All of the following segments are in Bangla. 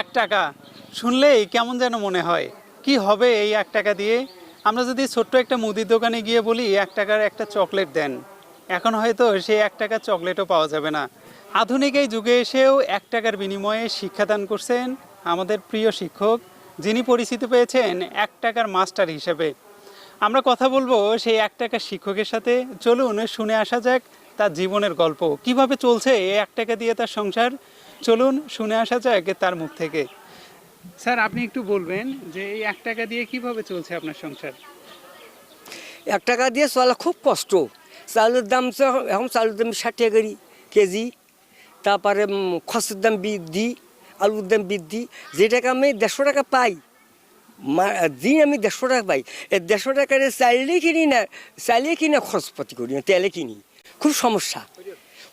এক টাকা। শুনলেই কেমন যেন মনে হয়, কি হবে এই এক টাকা দিয়ে? আমরা যদি ছোট্ট একটা মুদির দোকানে গিয়ে বলি, এক টাকার একটা চকলেট দেন। এখন হয়তো সেই এক টাকার চকলেটও পাওয়া যাবে না। আধুনিক এই যুগে এসেও এক টাকার বিনিময়ে শিক্ষাদান করছেন আমাদের প্রিয় শিক্ষক, যিনি পরিচিতি পেয়েছেন এক টাকার মাস্টার হিসেবে। আমরা কথা বলব সেই এক টাকার শিক্ষকের সাথে। চলুন শুনে আসা যাক তার জীবনের গল্প। কীভাবে চলছে এই এক টাকা দিয়ে তার সংসার? চলুন শুনে আসা যাক তার মুখ থেকে। স্যার আপনি একটু বলবেন যে এই এক টাকা দিয়ে কীভাবে চলছে আপনার সংসার? এক টাকা দিয়ে চলা খুব কষ্ট। চালের দাম তো এখন চালের দাম ষাট টাকা করি কেজি। তারপরে খসের দাম বৃদ্ধি আলুর দাম বৃদ্ধি। যে টাকা আমি দেড়শো টাকা পাই দিন আমি দেড়শো টাকা পাই এই দেড়শো টাকার চাইলে কিনি না চাইলে কিনি না খরচপাতি করি না তেলে কিনি। খুব সমস্যা।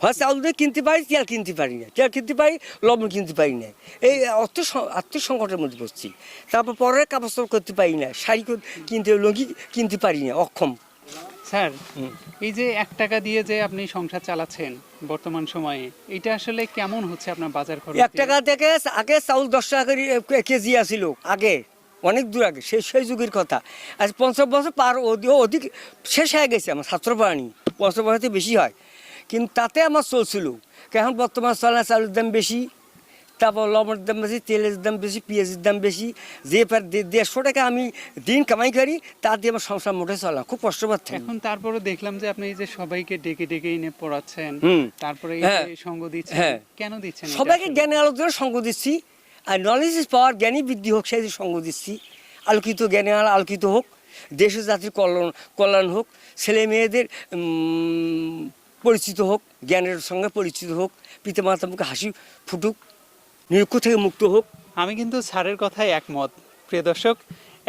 হয় চাউল দিয়ে কিনতে পারি তেল কিনতে পারি না। তেল কিনতে পারি লবণ কিনতে পারি না। এই অর্থ আর্থিক সংকটের মধ্যে পড়ছি। তারপর পরে কাপড় চোপড় করতে পারি না শাড়ি কিনতে লঙ্গি কিনতে পারি না অক্ষম। স্যার এই যে এক টাকা দিয়ে যে আপনি সংসার চালাচ্ছেন বর্তমান সময়ে এটা আসলে কেমন হচ্ছে আপনার বাজার খরচ? এক টাকা থেকে আগে চাউল দশ টাকা করে কেজি আসিল আগে অনেক দূর আগে সেই সেই যুগের কথা। আজ পঞ্চাশ বছর পার অধিক অধিক শেষ হয়ে গেছে আমার ছাত্র প্রাণী পঞ্চাশ বছর বেশি হয়। কিন্তু তাতে আমার চলছিল এখন বর্তমান চলে না চাউলের দাম বেশি তারপর লবণের দাম বেশি তেলের দাম বেশি পেঁয়াজের দাম বেশি যে দেড়শো টাকা আমি দিন কামাই করি তা দিয়ে আমার সংসার মোটে চলা খুব কষ্ট পাচ্ছি এখন তারপরে দেখলাম যে আপনি এই যে সবাইকে ডেকে ডেকে এনে পড়াচ্ছেন তারপরে হ্যাঁ। সঙ্গ দিচ্ছেন হ্যাঁ। কেন দিচ্ছেন সবাইকে? জ্ঞানের আলোচনা সঙ্গ দিচ্ছি আর নলেজ ইজ পাওয়ার জ্ঞানী বৃদ্ধি হোক সেই সঙ্গ দিচ্ছি আলোকিত জ্ঞানে আলোকিত হোক দেশ জাতির কল্যাণ কল্যাণ হোক ছেলে মেয়েদের পরিচিত হোক, জ্ঞানের সঙ্গে পরিচিত হোক পিতামাতার মুখে হাসি ফুটুক, নিরক্ষ থেকে মুক্ত হোক। আমি কিন্তু স্যারের কথায় একমত। প্রিয় দর্শক,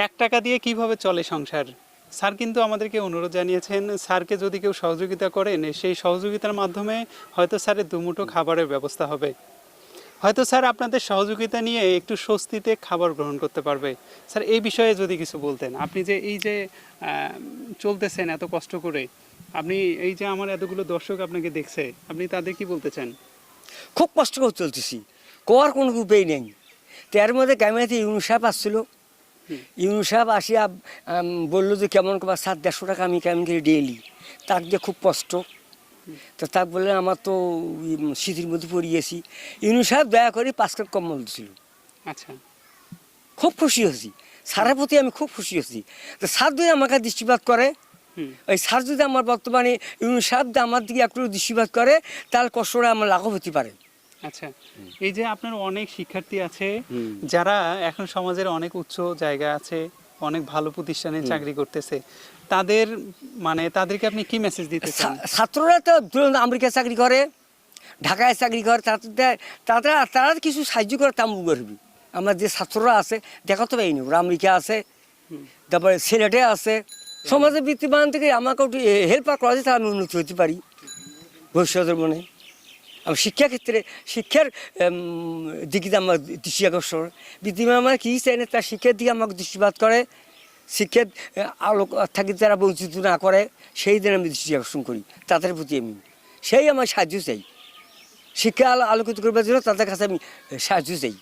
এক টাকা দিয়ে কীভাবে চলে সংসার? স্যার কিন্তু আমাদেরকে অনুরোধ জানিয়েছেন, স্যারকে যদি কেউ সহযোগিতা করেন, সেই সহযোগিতার মাধ্যমে হয়তো স্যারের দুমুঠো খাবারের ব্যবস্থা হবে। হয়তো স্যার আপনাদের সহযোগিতা নিয়ে একটু স্বস্তিতে খাবার গ্রহণ করতে পারবে। স্যার, এই বিষয়ে যদি কিছু বলতেন। আপনি যে এই যে চলতেছেন এত কষ্ট করে আপনি এই যে আমার এতগুলো দর্শক আপনাকে দেখছে আপনি তাদের কি বলতে চান? খুব কষ্ট করে চলতেছি। কোয়ার কোনো উপায় নেই। তো এর মধ্যে ক্যামেরাতে ইউনিসাপ আসছিল। ইউনিসাপ আসিয়া বলল যে কেমন কবার সাত দেড়শো টাকা আমি কেমন করে ডেইলি তার যে খুব কষ্ট। তো তাক বললে আমার তো শীতের মধ্যে পড়ে গেছি। ইউনিসাপ দয়া করে পাঁচ কাপ কম্বল দিছিল। আচ্ছা। খুব খুশি হয়েছি। সারের প্রতি আমি খুব খুশি হয়েছি। তো স্যার যদি আমাকে দৃষ্টিপাত করে ওই স্যার যদি আমার বর্তমানে ইউনিসাপ দিয়ে আমার দিকে একটু দৃষ্টিপাত করে তাহলে কষ্টটা আমার লাঘব হতে পারে। আচ্ছা এই যে আপনার অনেক শিক্ষার্থী আছে যারা এখন সমাজের অনেক উচ্চ জায়গা আছে অনেক ভালো প্রতিষ্ঠানে চাকরি করতেছে তাদের মানে তাদেরকে আপনি কি মেসেজ দিতে চান? ছাত্ররা তো ধরুন আমেরিকায় চাকরি করে ঢাকায় চাকরি করে তাদের তারা তারা কিছু সাহায্য করে তামু করবি আমরা যে ছাত্ররা আছে দেখা তো পাইনি ওরা আমেরিকা আছে তারপরে সিলেটে আছে সমাজের বিদ্যমান থেকে আমাকে একটু হেল্প করা তাহলে আমি উন্নতি হতে পারি ভবিষ্যতের মনে। আমি শিক্ষাক্ষেত্রে শিক্ষার দিকে আমার দৃষ্টি আকর্ষণ। বৃত্তিমান আমার কী চাই না, তার শিক্ষার দিকে আমাকে দৃষ্টিপাত করে। শিক্ষার আলোক থাকি তারা বঞ্চিত না করে, সেই দিন আমি দৃষ্টি আকর্ষণ করি, তাদের প্রতি আমি। সেই আমার সাহায্য চাই। শিক্ষা আলোকিত করবার জন্য তাদের কাছে আমি সাহায্য চাই।